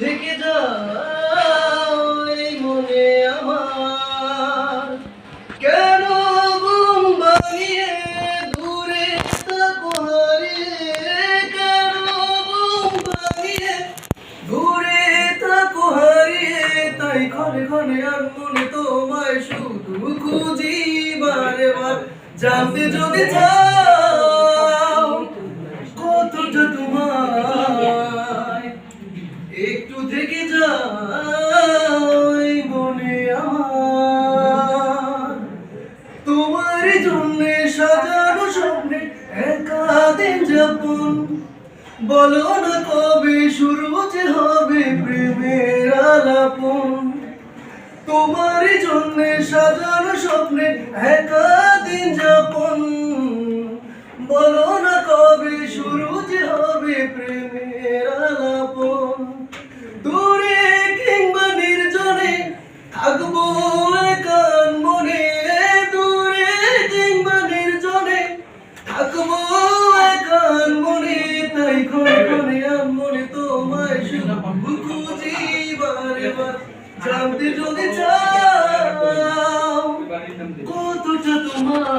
থেকে যাও এই মনে আমার। কেন ঘুম ভাঙিয়ে দূরে থাকো হারিয়ে কেন ঘুম ভাঙিয়ে দূরে থাকো হারিয়ে তাই ক্ষণে ক্ষণে আর মনে তোমায় শুধু খুঁজি বারে বার জানতে যদি চাও থেকে যাও আমার। তোমার জন্য সাজানো স্বপ্নে বলো না কবে শুরু যে হবে প্রেমের আলাপন। তোমার জন্য সাজানো স্বপ্নে একা দিন যাপন। বলো না কবে শুরু যে হবে তাই ক্ষণে ক্ষণে আর মনে তোমায় শুধু খুঁজি বারবার জানতে যদি চাও কতটা তোমার